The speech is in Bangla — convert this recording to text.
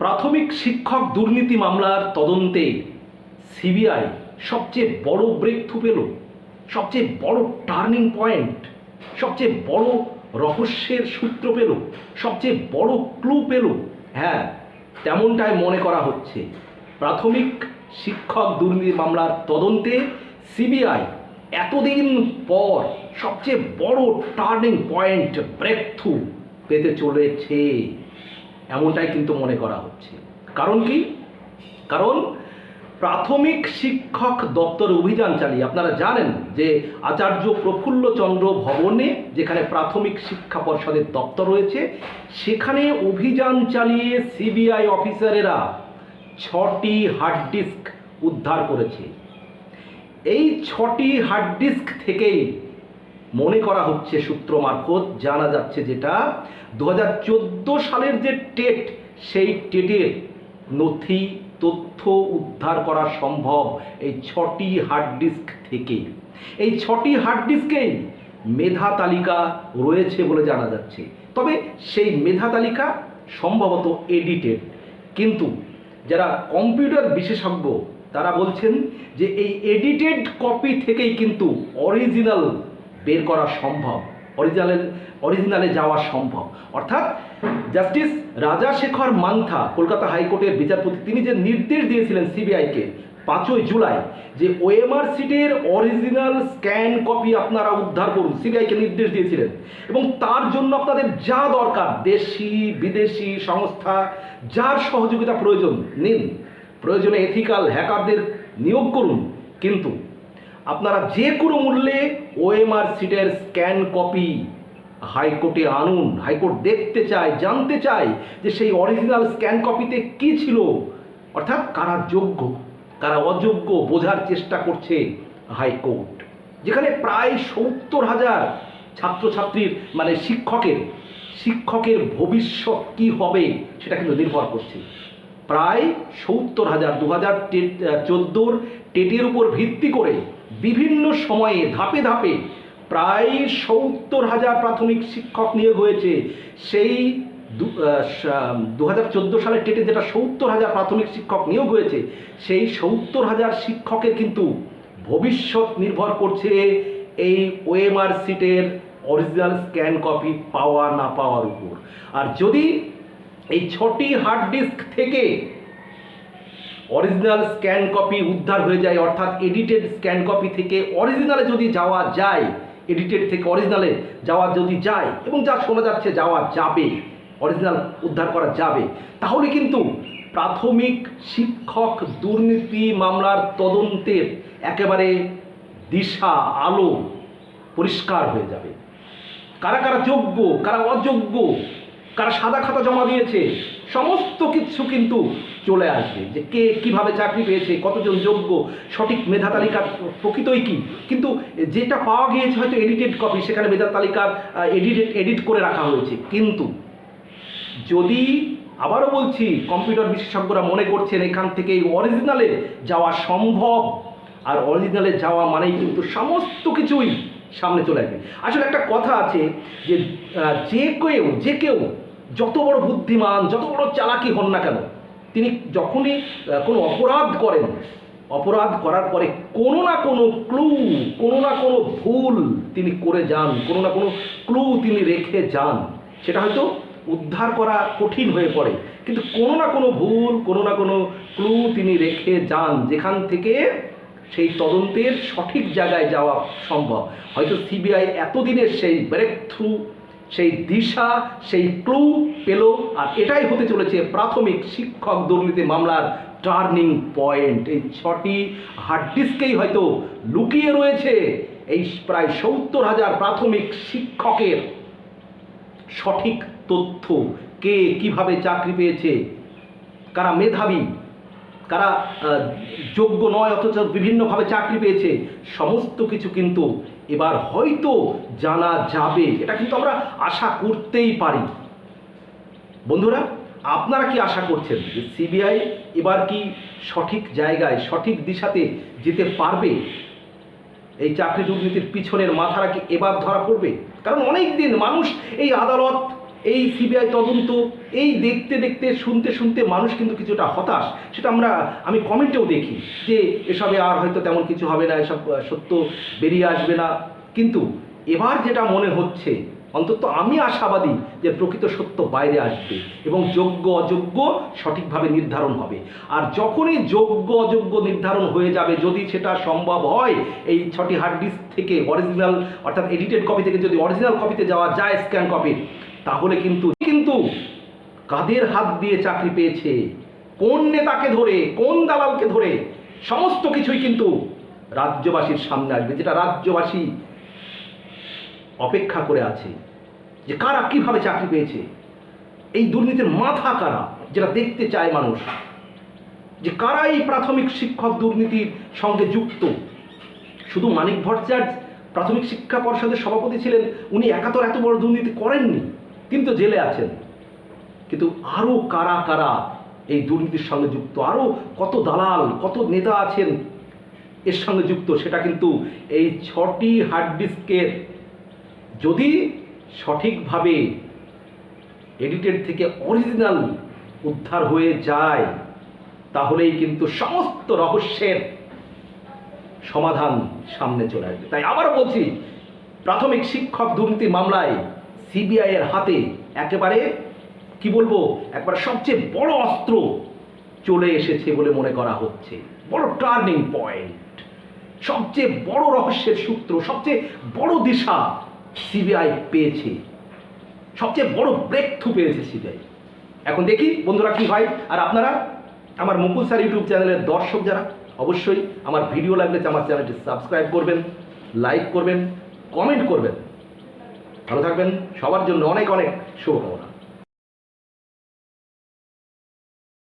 প্রাথমিক শিক্ষক দুর্নীতি মামলার তদন্তে সিবিআই সবচেয়ে বড় ব্রেক থ্রু পেল, সবচেয়ে বড় টার্নিং পয়েন্ট সবচেয়ে বড় রহস্যের সূত্র পেল, সবচেয়ে বড় ক্লু পেল। হ্যাঁ তেমনটাই মনে করা হচ্ছে। প্রাথমিক শিক্ষক দুর্নীতি মামলার তদন্তে সিবিআই এতদিন পর সবচেয়ে বড় টার্নিং পয়েন্ট ব্রেক থ্রু পেতে চলেছে। এমনটাই কিন্তু মনে করা হচ্ছে। কারণ কি? কারণ প্রাথমিক শিক্ষক দপ্তর অভিযান চালিয়ে, আপনারা জানেন যে আচার্য প্রফুল্লচন্দ্র ভবনে যেখানে প্রাথমিক শিক্ষা পর্ষদের দপ্তর রয়েছে, সেখানে অভিযান চালিয়ে সিবিআই অফিসারেরা ছটি হার্ড ডিস্ক উদ্ধার করেছে। এই ছটি হার্ড ডিস্ক থেকেই মনে করা হচ্ছে সূত্র মারফত, জানা যাচ্ছে যেটা দু হাজার চোদ্দ সালের যে টেট, সেই টেটের নথি তথ্য উদ্ধার করা সম্ভব এই ছটি হার্ড ডিস্ক থেকে এই ছটি হার্ড ডিস্কেই মেধা তালিকা রয়েছে বলে জানা যাচ্ছে। তবে সেই মেধা তালিকা সম্ভবত এডিটেড। কিন্তু যারা কম্পিউটার বিশেষজ্ঞ, তারা বলছেন যে এই এডিটেড কপি থেকেই কিন্তু অরিজিনাল বের করা সম্ভব অরিজিনালের অরিজিনালে যাওয়া সম্ভব। অর্থাৎ জাস্টিস রাজাশেখর মান্থা, কলকাতা হাইকোর্টের বিচারপতি, তিনি যে নির্দেশ দিয়েছিলেন সিবিআইকে পাঁচই জুলাই, যে ওএমআর সিটের অরিজিনাল স্ক্যান কপি আপনারা উদ্ধার করুন সিবিআইকে নির্দেশ দিয়েছিলেন। এবং তার জন্য আপনাদের যা দরকার, দেশি, বিদেশি সংস্থা, যার সহযোগিতা প্রয়োজন, নিন। প্রয়োজনে এথিক্যাল হ্যাকারদের নিয়োগ করুন, কিন্তু আপনারা যে কোনো মূল্যে ওএমআর সিটের স্ক্যান কপি হাইকোর্টে আনুন। হাইকোর্ট দেখতে চায়, জানতে চায় যে সেই অরিজিনাল স্ক্যান কপিতে কি ছিল। অর্থাৎ কারা যোগ্য, কারা অযোগ্য বোঝার চেষ্টা করছে হাইকোর্ট। যেখানে প্রায় সত্তর হাজার ছাত্রছাত্রীর মানে শিক্ষকের শিক্ষকের ভবিষ্যৎ কি হবে সেটা কিন্তু নির্ভর করছে। প্রায় সত্তর হাজার দু হাজার টেট চোদ্দোর টেটের উপর ভিত্তি করে বিভিন্ন সময়ে ধাপে ধাপে প্রায় সত্তর হাজার প্রাথমিক শিক্ষক নিয়োগ হয়েছে। সেই দু হাজার চোদ্দ সালের টেটে যেটা সত্তর হাজার প্রাথমিক শিক্ষক নিয়োগ হয়েছে, সেই সত্তর হাজার শিক্ষকের কিন্তু ভবিষ্যৎ নির্ভর করছে এই ওএমআর সিটের অরিজিনাল স্ক্যান কপি পাওয়া না পাওয়ার উপর। আর যদি এই ছটি হার্ড ডিস্ক থেকে অরিজিনাল স্ক্যান কপি উদ্ধার হয়ে যায়, অর্থাৎ এডিটেড স্ক্যান কপি থেকে অরিজিনালে যদি যাওয়া যায় এডিটেড থেকে অরিজিনালে যাওয়া যদি যায়, এবং যা শোনা যাচ্ছে যাওয়া যাবে অরিজিনাল উদ্ধার করা যাবে, তাহলে কিন্তু প্রাথমিক শিক্ষক দুর্নীতি মামলার তদন্তের একেবারে দিশা আলো পরিষ্কার হয়ে যাবে। কারা কারা যোগ্য, কারা অযোগ্য কারা সাদা খাতা জমা দিয়েছে? সমস্ত কিছু কিন্তু চলে আসবে। যে কে কীভাবে চাকরি পেয়েছে, কতজন যোগ্য, সঠিক মেধা তালিকার প্রকৃতই কি? কিন্তু যেটা পাওয়া গিয়েছে হয়তো এডিটেড কপি সেখানে মেধা তালিকার এডিটেড এডিট করে রাখা হয়েছে। কিন্তু যদি আবারও বলছি কম্পিউটার বিশেষজ্ঞরা মনে করছেন এখান থেকে অরিজিনালে যাওয়া সম্ভব, আর অরিজিনালে যাওয়া মানেই কিন্তু সমস্ত কিছুই সামনে চলে আসবে। আসলে একটা কথা আছে যে যে কেউ যে কেউ যত বড় বুদ্ধিমান, যত বড় চালাকি হন না কেন, তিনি যখনই কোনো অপরাধ করেন, অপরাধ করার পরে কোনো না কোনো ক্লু কোনো না কোনো ভুল তিনি করে যান, কোনো না কোনো ক্লু তিনি রেখে যান, সেটা হয়তো উদ্ধার করা কঠিন হয়ে পড়ে। কিন্তু কোনো না কোনো ভুল, কোনো না কোনো ক্লু তিনি রেখে যান, যেখান থেকে সেই তদন্তের সঠিক জায়গায় যাওয়া সম্ভব। হয়তো সিবিআই এতদিনের সেই ব্রেক থ্রু সেই দিশা, সেই ক্লু পেল আর এটাই হতে চলেছে প্রাথমিক শিক্ষক দুর্নীতি মামলার টার্নিং পয়েন্ট এই ছটি হার্ড ডিস্কেই হয়তো লুকিয়ে রয়েছে এই প্রায় সত্তর হাজার প্রাথমিক শিক্ষকের। সঠিক তথ্য কে কীভাবে চাকরি পেয়েছে, কারা মেধাবী কারা যোগ্য নয়, অথচ বিভিন্নভাবে চাকরি পেয়েছে, সমস্ত কিছু কিন্তু এবার হয়তো জানা যাবে। এটা কিন্তু আমরা আশা করতেই পারি। বন্ধুরা, আপনারা কি আশা করছেন যে সিবিআই এবার কি সঠিক জায়গায়, সঠিক দিশাতে যেতে পারবে? এই চাকরি দুর্নীতির পিছনের মাথারা কি এবার ধরা পড়বে? কারণ অনেক দিন মানুষ এই আদালত এই সিবিআই তদন্ত, এই দেখতে দেখতে, শুনতে শুনতে মানুষ কিন্তু কিছুটা হতাশ। সেটা আমরা, আমি কমেন্টেও দেখি যে এসবে আর হয়তো তেমন কিছু হবে না, এসব সত্য বেরিয়ে আসবে না। কিন্তু এবার যেটা মনে হচ্ছে, অন্তত আমি আশাবাদী যে প্রকৃত সত্য বাইরে আসবে এবং যোগ্য অযোগ্য সঠিকভাবে নির্ধারণ হবে। আর যখনই যোগ্য অযোগ্য নির্ধারণ হয়ে যাবে, যদি সেটা সম্ভব হয়, এই ছটি হার্ড ডিস্ক থেকে অরিজিনাল অর্থাৎ এডিটেড কপি থেকে যদি অরিজিনাল কপিতে যাওয়া যায় স্ক্যান কপি তাহলে কিন্তু কিন্তু কাদের হাত দিয়ে চাকরি পেয়েছে, কোন নেতাকে ধরে, কোন দালালকে ধরে, সমস্ত কিছুই কিন্তু রাজ্যবাসীর সামনে আসবে, যেটা রাজ্যবাসী অপেক্ষা করে আছে যে কারা কীভাবে চাকরি পেয়েছে, এই দুর্নীতির মাথা কারা, যেটা দেখতে চায় মানুষ, যে কারা এই প্রাথমিক শিক্ষক দুর্নীতির সঙ্গে যুক্ত। শুধু মানিক ভট্টাচার্য প্রাথমিক শিক্ষা পর্ষদের সভাপতি ছিলেন, উনি একাত্তর এত বড় দুর্নীতি করেননি। তিনি তো জেলে আছেন। কিন্তু আরও কারা কারা এই দুর্নীতির সঙ্গে যুক্ত? আরও কত দালাল, কত নেতা আছেন এর সঙ্গে যুক্ত? সেটা কিন্তু এই ছটি হার্ড ডিস্কের যদি সঠিকভাবে এডিটেড থেকে অরিজিনাল উদ্ধার হয়ে যায়, তাহলেই কিন্তু সমস্ত রহস্যের সমাধান সামনে চলে আসবে। তাই আবারও বলছি, প্রাথমিক শিক্ষক দুর্নীতি মামলায় সিবিআই এর হাতে একেবারে, কি বলব, একবার সবচেয়ে বড় অস্ত্র চলে এসেছে বলে মনে করা হচ্ছে। বড় টার্নিং পয়েন্ট সবচেয়ে বড় রহস্যের সূত্র, সবচেয়ে বড় দিশা সিবিআই পেয়েছে। সবচেয়ে বড় ব্রেক থ্রু পেয়েছে সিবিআই। এখন দেখি বন্ধুরা কি হয়। আর আপনারা, আমার মুকুল স্যার ইউটিউব চ্যানেলের দর্শক যারা, অবশ্যই আমার ভিডিও লাগলে আমার চ্যানেলটি সাবস্ক্রাইব করবেন, লাইক করবেন কমেন্ট করবেন। ভালো থাকবেন। সবার জন্য অনেক অনেক শুভকামনা।